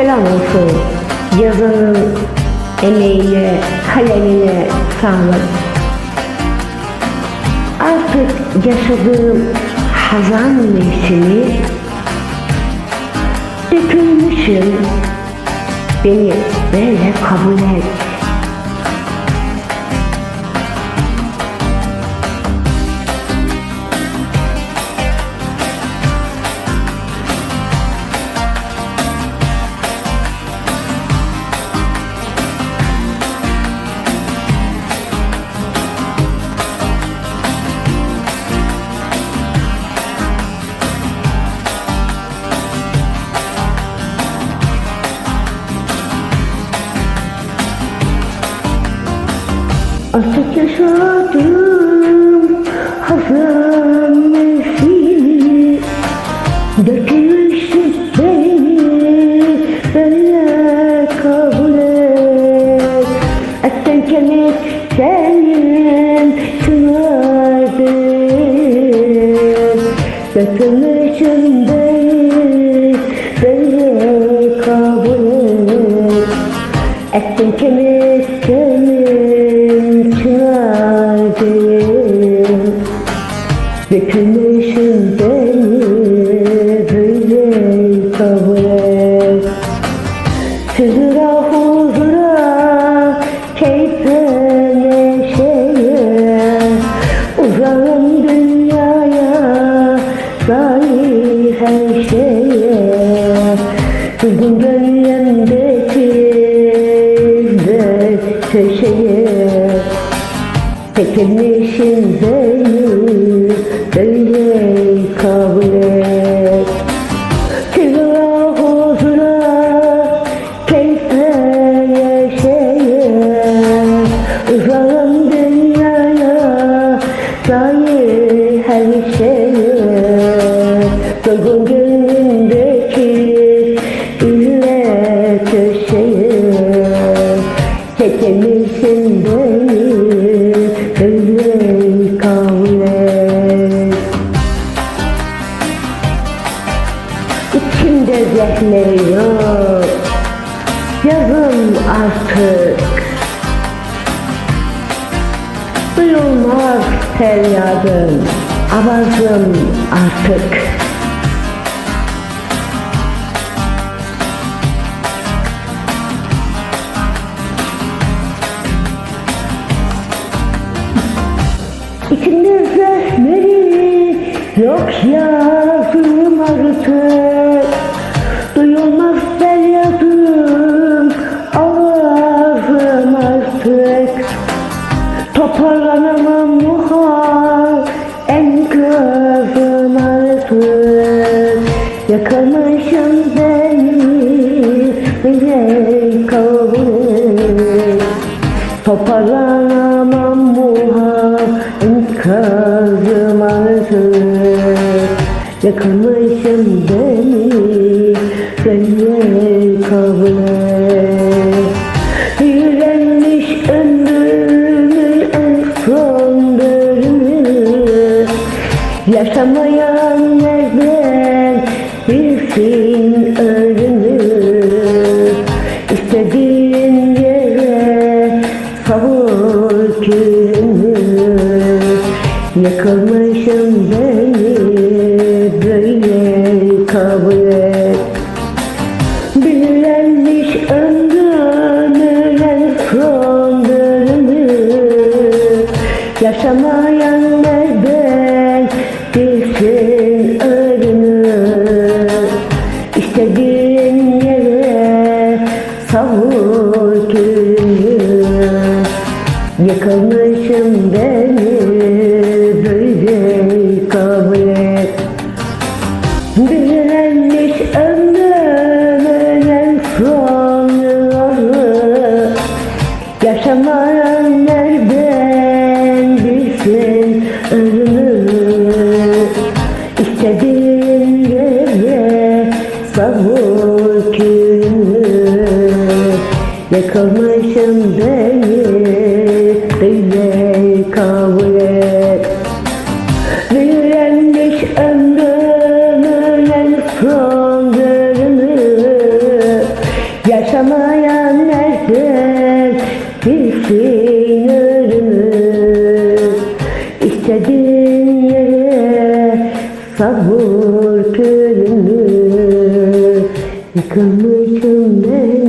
selam olsun. Yazanın emeğine, kalemine sağlık. Artık yaşadığım hazan mevsimi dökülmüşüm. Beni böyle kabul et. Artık yaşadım hazan mevsimi Dökülmüşsün beni böyle kabul et. Etten kemik köşeye. Çekilmişim beni böyle kabul et. Huzura huzura keyfe yaşaya Uzağım dünyaya dair İçimde zehirliyor Yazım artık. Duyulmaz feryadım Avazım artık. İçimde zehmeri yok yazım artık Toparlanamam muhal enkazım artık Yakalamışım beni bile kabul et. Yürenmiş ömrümün en son bölümü. Yaşamayan nereden bilsin Yakılmışım beni böyle kabul et Bilinmiş ömrümün en son bölümü Yaşamayan nereden bilsin ölümü? İstediğin yere savur külünü Yıkılmışım beni Yakılmışım beni böyle kabul et. Büyülenmiş ömrümün en son bölümü Yaşamayan nerede bilsin ölümü? İstediğin yere savur külünü Yıkılmışım benim